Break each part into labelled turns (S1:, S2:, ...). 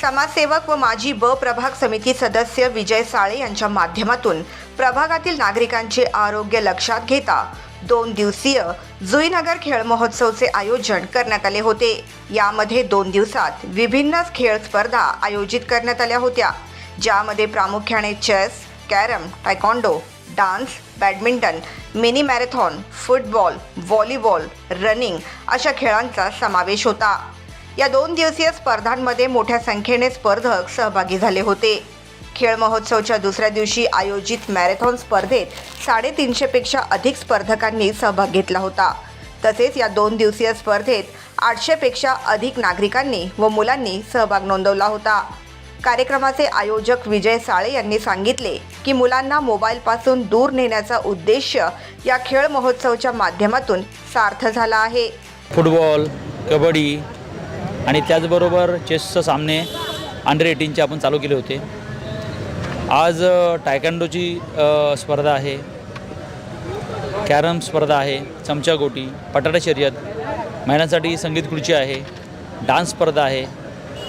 S1: समाजसेवक व माजी ब प्रभाग समिती सदस्य विजय साळे यांच्या माध्यमातून प्रभागातील नागरिकांचे आरोग्य लक्षात घेता दोन दिवसीय जुईनगर खेळ महोत्सवचे आयोजन करण्यात आले होते. यामध्ये दोन दिवसात विभिन्न खेळ स्पर्धा आयोजित करण्यात आल्या होत्या. ज्यामध्ये प्रामुख्याने chess carrom taekwondo dance badminton mini marathon football volleyball running अशा खेळांचा समावेश होता. या दोन दिवसीय स्पर्धांमध्ये मोठ्या संख्येने स्पर्धक सहभागी झाले होते. खेळ महोत्सवच्या दुसऱ्या दिवशी आयोजित मॅरेथॉन स्पर्धेत साडेतीनशेपेक्षा अधिक स्पर्धकांनी सहभाग घेतला होता. तसेच या दोन दिवसीय स्पर्धेत आठशेपेक्षा अधिक नागरिकांनी व मुलांनी सहभाग नोंदवला होता. कार्यक्रमाचे आयोजक विजय साळे यांनी सांगितले की मुलांना मोबाईलपासून दूर नेण्याचा उद्देश या खेळ महोत्सवच्या माध्यमातून सार्थ झाला आहे.
S2: फुटबॉल कबड्डी आणि त्याचबरोबर चेसचं सामने अंडर एटीनचे आपण चालू केले होते. आज टायकँडोची स्पर्धा आहे. कॅरम स्पर्धा आहे चमचा गोटी शर्यत महिलांसाठी संगीत खुर्ची आहे डान्स स्पर्धा आहे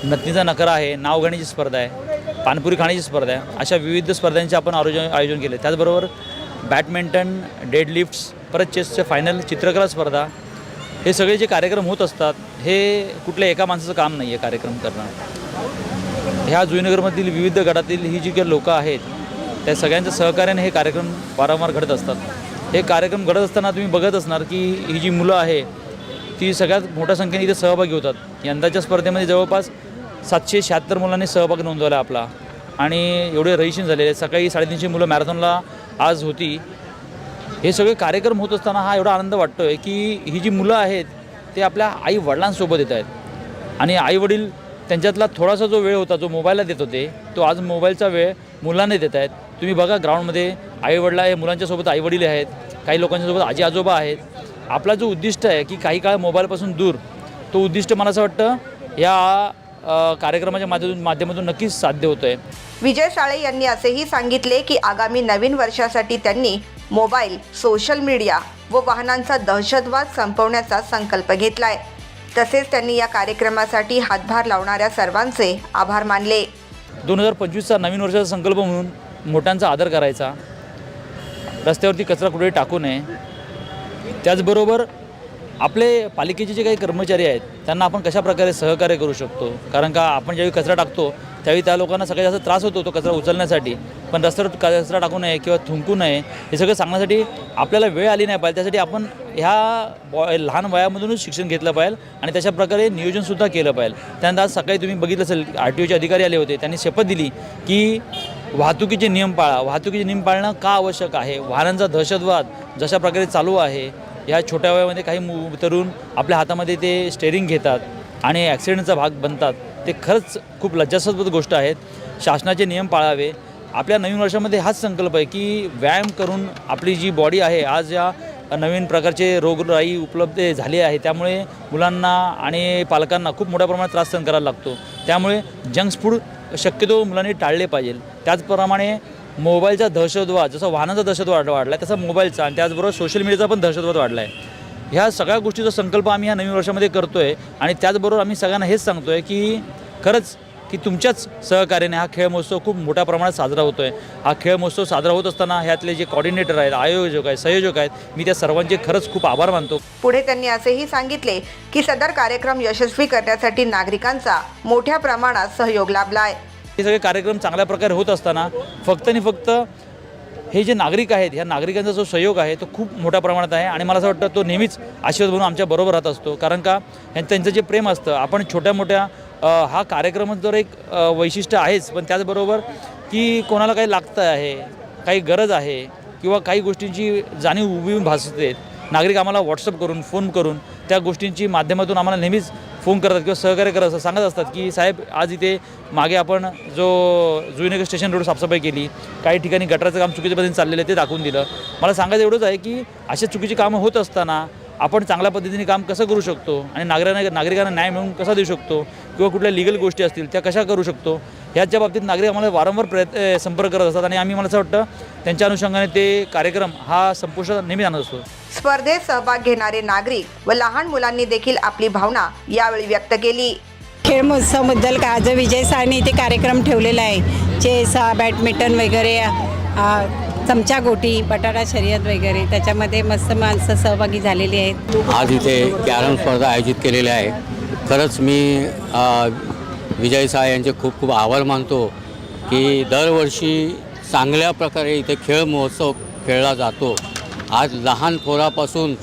S2: नथनीचा नकरा आहे नाव घेण्याची स्पर्धा आहे पानपुरी खाण्याची स्पर्धा आहे अशा विविध स्पर्धांचे आपण आयोजन आयोजन केले. त्याचबरोबर बॅडमिंटन डेडलिफ्ट्स परत चेसचे फायनल चित्रकला स्पर्धा हे सगळे जे कार्यक्रम होत असतात हे कुठल्या एका माणसाचं काम नाही आहे कार्यक्रम करणं. ह्या जुईनगरमधील विविध गटातील ही जी काही लोकं आहेत त्या सगळ्यांच्या सहकार्याने हे कार्यक्रम वारंवार घडत असतात. हे कार्यक्रम घडत असताना तुम्ही बघत असणार की ही जी मुलं आहे ती सगळ्यात मोठ्या संख्येने इथे सहभागी होतात. यंदाच्या स्पर्धेमध्ये जवळपास सातशे शहात्तर मुलांनी सहभाग नोंदवला आपला. आणि एवढे रहिशीन झालेले सकाळी साडेतीनशे मुलं मॅरेथॉनला आज होती. हे सगळे कार्यक्रम होत असताना हा एवढा आनंद वाटतो आहे की ही जी मुलं आहेत ते आपल्या आई वडिलांसोबत येत आहेत. आणि आई वडील त्यांच्यातला थोडासा जो वेळ होता जो मोबाईलला देत होते तो आज मोबाईलचा वेळ मुलांना देत आहेत. तुम्ही बघा ग्राउंडमध्ये आई वडील आहे मुलांच्यासोबत आई वडील आहेत काही लोकांच्यासोबत आजी आजोबा आहेत. आपला जो उद्दिष्ट आहे की काही काळ मोबाईलपासून दूर तो उद्दिष्ट मला असं वाटतं या कार्यक्रमाच्या माध्यमातून माध्यमातून नक्कीच साध्य होतं आहे
S1: विजय साळे यांनी असेही सांगितले की आगामी नवीन वर्षासाठी त्यांनी मोबाईल सोशल मीडिया व वाहनांचा दहशतवाद संपवण्याचा संकल्प घेतलाय. तसेच त्यांनी या कार्यक्रमासाठी हातभार लावणाऱ्या सर्वांचे आभार मानले.
S2: दोन हजार पंचवीसचा नवीन वर्षाचा संकल्प म्हणून मोठ्यांचा आदर करायचा. रस्त्यावरती कचरा कुठे टाकू नये. त्याचबरोबर आपले पालिकेचे जे काही कर्मचारी आहेत त्यांना आपण कशा प्रकारे सहकार्य करू शकतो? कारण का आपण ज्यावेळी कचरा टाकतो त्यावेळी त्या लोकांना सगळ्यात जास्त त्रास होतो तो कचरा उचलण्यासाठी. पण रस्त्यावर कचरा टाकू नये किंवा थुंकू नये हे सगळं सांगण्यासाठी आपल्याला वेळ आली नाही पाहिजे. त्यासाठी आपण ह्या बॉ लहान वयामधूनच शिक्षण घेतलं पाहिजे आणि तशा प्रकारे नियोजनसुद्धा केलं पाहिजे. त्यानंतर आज सकाळी तुम्ही बघितलं असेल आर टी ओचे अधिकारी आले होते. त्यांनी शपथ दिली की वाहतुकीचे नियम पाळा. वाहतुकीचे नियम पाळणं का आवश्यक आहे? वाहनांचा दहशतवाद जशा प्रकारे चालू आहे या छोट्या वयामध्ये काही मु तरुण आपल्या हातामध्ये ते स्टेअरिंग घेतात आणि ॲक्सिडेंटचा भाग बनतात. ते खरंच खूप लज्जास्पद गोष्ट आहेत. शासनाचे नियम पाळावे. आपल्या नवीन वर्षामध्ये हाच संकल्प आहे की व्यायाम करून आपली जी बॉडी आहे आज या नवीन प्रकारचे रोगराई उपलब्ध झाली आहे त्यामुळे मुलांना आणि पालकांना खूप मोठ्या प्रमाणात त्रास सहन करायला लागतो. त्यामुळे जंक्स फूड शक्यतो मुलांनी टाळले पाहिजे. त्याचप्रमाणे मोबाईलचा दहशतवाद जसा वाहनाचा दहशतवाद वाढला आहे तसा मोबाईलचा आणि त्याचबरोबर सोशल मीडियाचा पण दहशतवाद वाढला आहे ह्या सगळ्या गोष्टीचा संकल्प आम्ही या नवीन वर्षामध्ये करतो आहे आणि त्याचबरोबर आम्ही सगळ्यांना हेच सांगतो आहे की खरंच की तुमच्याच सहकार्याने हा खेळ महोत्सव खूप मोठ्या प्रमाणात साजरा होतो आहे हा खेळ महोत्सव साजरा होत असताना ह्यातले जे कॉर्डिनेटर आहेत आयोजक आहेत संयोजक आहेत मी त्या सर्वांचे खरंच खूप आभार मानतो.
S1: पुढे त्यांनी असेही सांगितले की सदर कार्यक्रम यशस्वी करण्यासाठी नागरिकांचा मोठ्या प्रमाणात सहयोग लाभलाय.
S2: हे सगळे कार्यक्रम चांगल्या प्रकारे होत असताना फक्त आणि फक्त हे जे नागरिक आहेत ह्या नागरिकांचा जो सहयोग आहे तो खूप मोठ्या प्रमाणात आहे. आणि मला असं वाटतं तो नेहमीच आशीर्वाद म्हणून आमच्या बरोबर राहत असतो. कारण का त्यांचं जे प्रेम असतं आपण छोट्या मोठ्या हा कार्यक्रम जर एक वैशिष्ट्य आहेच. पण त्याचबरोबर की कोणाला काही लागतं आहे काही गरज आहे किंवा काही गोष्टींची जाणीव उभी भासते नागरिक आम्हाला व्हॉट्सअप करून फोन करून त्या गोष्टींची माध्यमातून आम्हाला नेहमीच फोन करतात किंवा सहकार्य करत असतात सांगत असतात की साहेब आज इथे मागे आपण जो जुईनगर स्टेशन रोड साफसफाई केली काही ठिकाणी गटराचं काम चुकीच्या पद्धतीने चाललेलं आहे ते दाखवून दिलं. मला सांगायचं एवढंच आहे की अशा चुकीची कामं होत असताना आपण चांगल्या पद्धतीने काम कसं करू शकतो आणि नागरिकांना नागरिकांना न्याय मिळवून कसा देऊ शकतो किंवा कुठल्या लिगल गोष्टी असतील त्या कशा करू शकतो ह्याच्या बाबतीत नागरिक आम्हाला वारंवार प्रयत्न संपर्क करत असतात आणि आम्ही मला असं वाटतं त्यांच्या अनुषंगाने ते कार्यक्रम हा संपुष्टात नेहमी आणत असतो.
S1: स्पर्धेत सहभाग घेणारे नागरिक व लहान मुलांनी देखील आपली भावना यावेळी व्यक्त केली.
S3: खेळ महोत्सवाबद्दल का जो विजय साळने इथे कार्यक्रम ठेवलेला आहे. चेस हा, बॅडमिंटन वगैरे चमचा गोटी बटाटा शर्यत वगैरे त्याच्यामध्ये मस्त माणसं सहभागी झालेली आहेत.
S4: आज इथे कॅरम स्पर्धा आयोजित केलेल्या आहे. खरंच मी विजय साळ यांचे खूप खूप आभार मानतो की दरवर्षी चांगल्या प्रकारे इथे खेळ महोत्सव खेळला जातो. आज लहान पोरापासून